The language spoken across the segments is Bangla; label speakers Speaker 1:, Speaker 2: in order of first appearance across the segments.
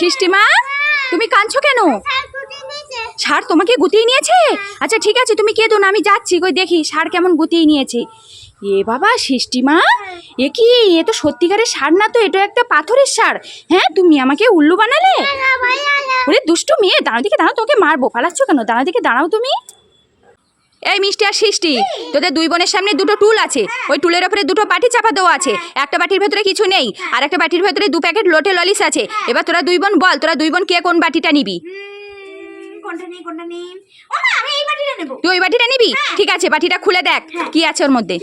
Speaker 1: সৃষ্টিমা তুমি কাঁদছো কেন? সার তোমাকে গুতিয়ে নিয়েছে? আচ্ছা ঠিক আছে তুমি কেঁদো না আমি যাচ্ছি কই দেখি সার কেমন গুতিয়ে নিয়েছে। এ বাবা সৃষ্টিমা এ কি এ তো সত্যিকারের সার না তো এটা একটা পাথরের সার। হ্যাঁ তুমি আমাকে উল্লু বানালে? ওরে দুষ্টু মেয়ে দাঁড়া দিকে দাঁড়াও তোকে মারবো পালাচ্ছ কেন? দাঁড়া দিকে দাঁড়াও তুমি। এই মিষ্টি আর সৃষ্টি তোদের দুই বোনের সামনে দুটো টুল আছে। ওই টুলের ওপরে দুটো বাটি চাপা দেওয়া আছে। একটা বাটির ভেতরে কিছু নেই আর একটা বাটির ভেতরে দু প্যাকেট লোটে ললিস আছে। এবার তোরা দুই বোন বল তোরা দুই বোন কে কোন বাটিটা নিবি? তুই ওই বাটিটা নিবি? ঠিক আছে বাটিটা খুলে দেখ কি আছে ওর মধ্যে।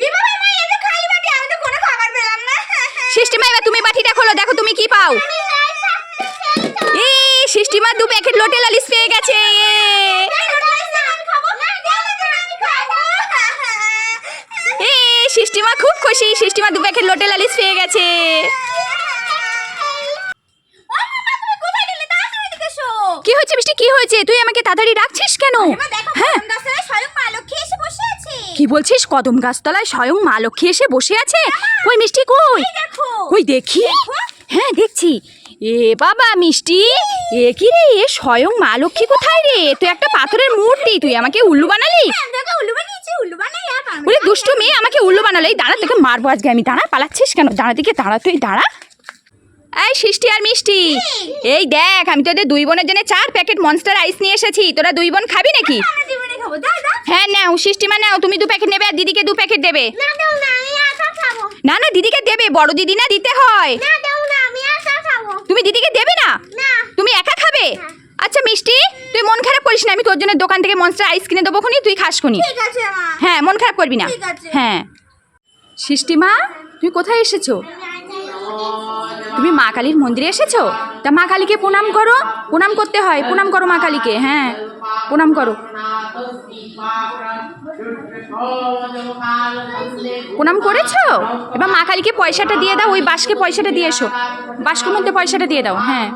Speaker 1: সৃষ্টিমা এবার তুমি বাটিটা খোলো দেখো তুমি কি পাও। এই সৃষ্টিমা দু প্যাকেট লোটে ললিস পেয়ে গেছে এই সৃষ্টিমা খুব খুশি সৃষ্টিমা দু প্যাকেট লোটে ললিস পেয়ে গেছে। কি হয়েছে মিষ্টি? কি হয়েছে? তুই আমাকে তাড়াতাড়ি ডাকছিস কেন? হ্যাঁ। কি বলছিস? কদম গাছতলায় স্বয়ং মা লক্ষ্মী এসে বসে আছে? ওই মিষ্টি কই? কই দেখি? হ্যাঁ দেখছি। এ বাবা মিষ্টি এ কি রে? এ স্বয়ং মা লক্ষ্মী কোথায় রে? তুই একটা পাথরের মূর্তি। তুই আমাকে উল্লু বানালি। ওরে দুষ্টু মেয়ে আমাকে উল্লু বানালো। এই দাঁড়া তোকে মারবো আজকে আমি। দাঁড়া পালাচ্ছিস কেন? দাঁড়া দিকে দাঁড়া তুই দাঁড়া। এই সৃষ্টি আর মিষ্টি। এই দেখ আমি তোদের দুই বোনের জন্য চার প্যাকেট মনস্টার আইস নিয়ে এসেছি। তোরা দুই বোন খাবি নাকি? হ্যাঁ নাও সৃষ্টিমা নাও। তুমি দু প্যাকেট নেবে আর দিদিকে দু প্যাকেট দেবে। না না দিদিকে দেবে। বড় দিদি না দিতে হয়। তুমি দিদিকে দেবে না? তুমি একা খাবে? আচ্ছা মিষ্টি। তুই মন খারাপ করিস না আমি তোর জন্য দোকান থেকে মনস্টার আইস কিনে দেবো খুনি তুই খাস খুনি।
Speaker 2: ঠিক আছে মা।
Speaker 1: হ্যাঁ মন খারাপ করবি না।
Speaker 2: ঠিক আছে।
Speaker 1: হ্যাঁ। সৃষ্টিমা তুমি কোথায় এসেছ? তুমি মা কালীর মন্দিরে এসেছ? তা মা কালীকে প্রণাম করো। প্রণাম করতে হয়। প্রণাম করো মা কালীকে হ্যাঁ। প্রণাম করো। প্রণাম করেছ? এবার মা কালীকে পয়সাটা দিয়ে দাও ওই বাসকে পয়সাটা দিয়ে এসো। বাসকের মধ্যে পয়সাটা দিয়ে দাও হ্যাঁ।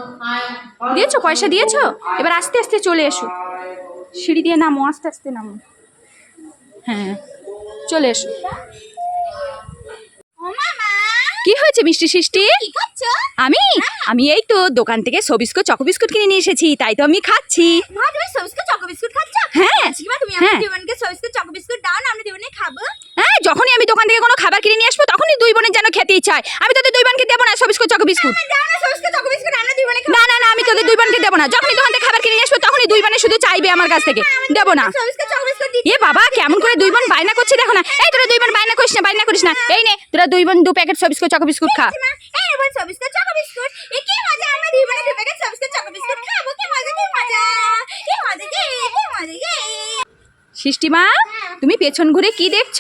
Speaker 1: দিয়েছ? পয়সা দিয়েছ? এবার আস্তে আস্তে চলে এসো। সিঁড়ি দিয়ে নামো আস্তে আস্তে নামো। হ্যাঁ চলে এসো। কি হয়েছে মিষ্টি সৃষ্টি? আমি? আমি এই তো দোকান থেকে সবিস্কুট চকো বিস্কুট কিনে নিয়ে এসেছি তাই তো আমি খাচ্ছি। হ্যাঁ।
Speaker 2: তুমি
Speaker 1: হ্যাঁ। হ্যাঁ যখনই আমি দোকান থেকে কোনো খাবার কিনে নিয়ে আসব তখনই দুই বোনের যেন খেতে ইচ্ছা হয়। আমি তোদের দুই বোনকে দেবো না সবিস্কুট চকো বিস্কুট।
Speaker 2: না
Speaker 1: না না আমি তোদের দুই বোনকে দেবো না। যখনই দোকান থেকে খাবার কিনে নিয়ে আসব তখনই দুই বোনে শুধু চাইবে আমার কাছ থেকে। দেবো না। এ বাবা কেমন করে দুই বোন বায়না করছে দেখো না। এই তোরা দুই বোন বায়না করিস না বায়না করিস না। এই নে তোরা দুই বোন দু প্যাকেট সবিস্কুট চকো বিস্কুট খা। সৃষ্টিমা তুমি পেছন ঘুরে কি দেখছ।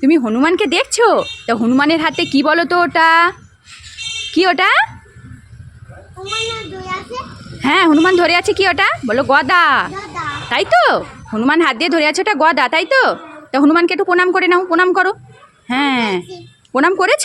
Speaker 1: তুমি হনুমানকে দেখছ? তা হনুমানের হাতে কি বলো তো ওটা? কি ওটা? হ্যাঁ হনুমান ধরে আছে কি ওটা? বলো, গদা। তাই তো? হনুমান হাত দিয়ে ধরে আছে ওটা গদা, তাই তো? তা হনুমানকে একটু প্রণাম করে নাও, প্রণাম করো। হ্যাঁ। প্রণাম করেছ?